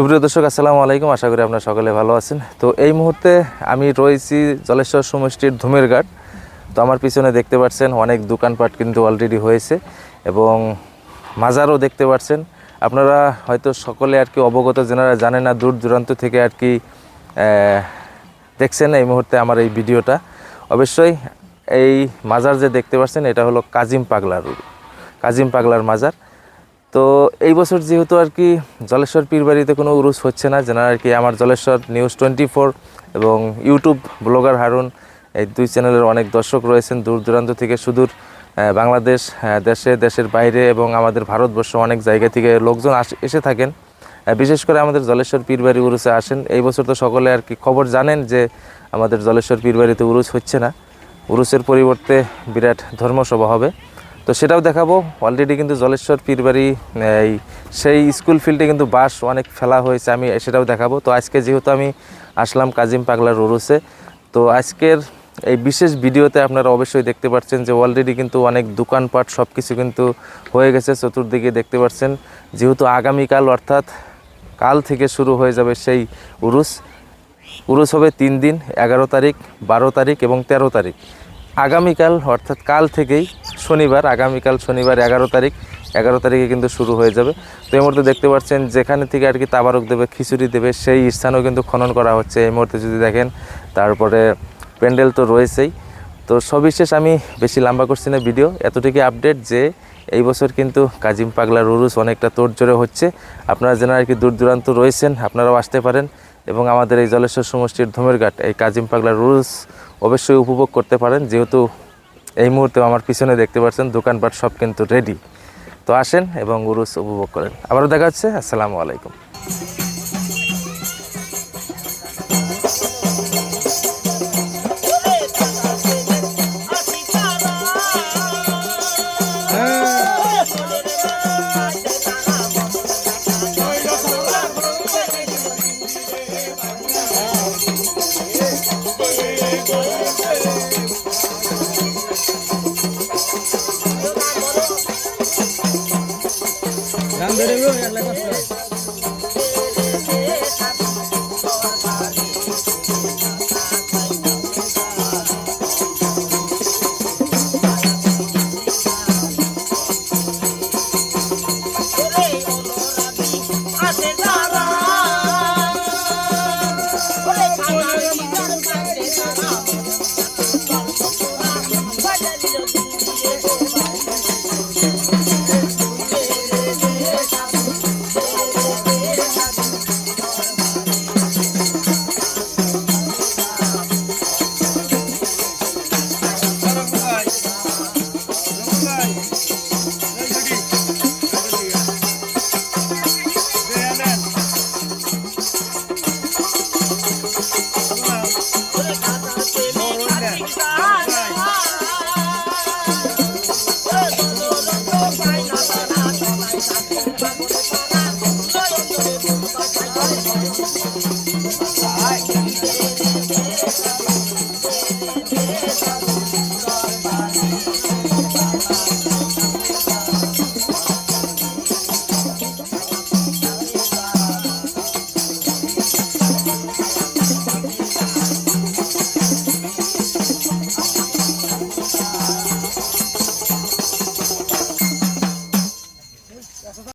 সুপ্রিয় দর্শক, আসসালামু আলাইকুম। আশা করি আপনারা সকলে ভালো আছেন। তো এই মুহূর্তে আমি রয়েছি জলেশ্বর সমষ্টির ধুমের ঘাট তো আমার পিছনে দেখতে পাচ্ছেন অনেক দোকানপাট কিন্তু অলরেডি হয়েছে এবং মাজারও দেখতে পাচ্ছেন। আপনারা হয়তো সকলে আর কি অবগত যেনারা জানেন না, দূর দূরান্ত থেকে আর কি দেখছেন এই মুহূর্তে আমার এই ভিডিওটা। অবশ্যই এই মাজার যে দেখতে পাচ্ছেন, এটা হলো কাজিম পাগলার কাজিম পাগলার মাজার। তো এই বছর যেহেতু আর কি জলেশ্বর পীরবাড়িতে কোনো উরুস হচ্ছে না যেন আর কি আমার জলেশ্বর নিউজ টোয়েন্টি ফোর এবং ইউটিউব ব্লগার হারুন, এই দুই চ্যানেলের অনেক দর্শক রয়েছেন দূর দূরান্ত থেকে, সুদূর বাংলাদেশ দেশে, দেশের বাইরে এবং আমাদের ভারতবর্ষ অনেক জায়গা থেকে লোকজন এসে থাকেন। বিশেষ করে আমাদের জলেশ্বর পীরবাড়ি উরুসে আসেন। এই বছর তো সকলে আর কি খবর জানেন যে আমাদের জলেশ্বর পীরবাড়িতে উরুস হচ্ছে না। উরুসের পরিবর্তে বিরাট ধর্মসভা হবে। তো সেটাও দেখাবো। অলরেডি কিন্তু জলেশ্বর, পীরবাড়ি, এই সেই স্কুল ফিল্ডে কিন্তু বাস অনেক ফেলা হয়েছে, আমি সেটাও দেখাবো। তো আজকে যেহেতু আমি আসলাম কাজিম পাগলার উরুসে তো আজকের এই বিশেষ ভিডিওতে আপনারা অবশ্যই দেখতে পাচ্ছেন যে অলরেডি কিন্তু অনেক দোকানপাট সব কিছু কিন্তু হয়ে গেছে, চতুর্দিকে দেখতে পাচ্ছেন। যেহেতু আগামীকাল অর্থাৎ কাল থেকে শুরু হয়ে যাবে সেই উরুস উরুস হবে তিন দিন, এগারো তারিখ, বারো তারিখ এবং তেরো তারিখ। আগামীকাল, অর্থাৎ কাল থেকেই শনিবার, আগামীকাল শনিবার এগারো তারিখ, এগারো তারিখে কিন্তু শুরু হয়ে যাবে। তো এই মুহূর্তে দেখতে পাচ্ছেন, যেখানে থেকে আর কি তাবারক দেবে, খিচুড়ি দেবে, সেই স্থানও কিন্তু খনন করা হচ্ছে। এই মুহূর্তে যদি দেখেন, তারপরে প্যান্ডেল তো রয়েছেই। তো সবিশেষ আমি বেশি লম্বা করছি না ভিডিও, এতটুকু আপডেট যে এই বছর কিন্তু কাজিম পাগলার উরুস অনেকটা তোড়জোড়ে হচ্ছে। আপনারা যেন আর কি দূর দূরান্ত রয়েছেন, আপনারাও আসতে পারেন। এবং আমাদের এই জলেশ্বর সমষ্টির ধুমের ঘাট এই কাজিম পাগলার উরুস অবশ্যই উপভোগ করতে পারেন। যেহেতু এই মুহূর্তে আমার পিছনে দেখতে পাচ্ছেন, দোকানপাট সব কিন্তু রেডি তো আসেন এবং উরুস উপভোগ করেন। আবারও দেখা হচ্ছে। আসসালামু আলাইকুম। Alhamdulillah.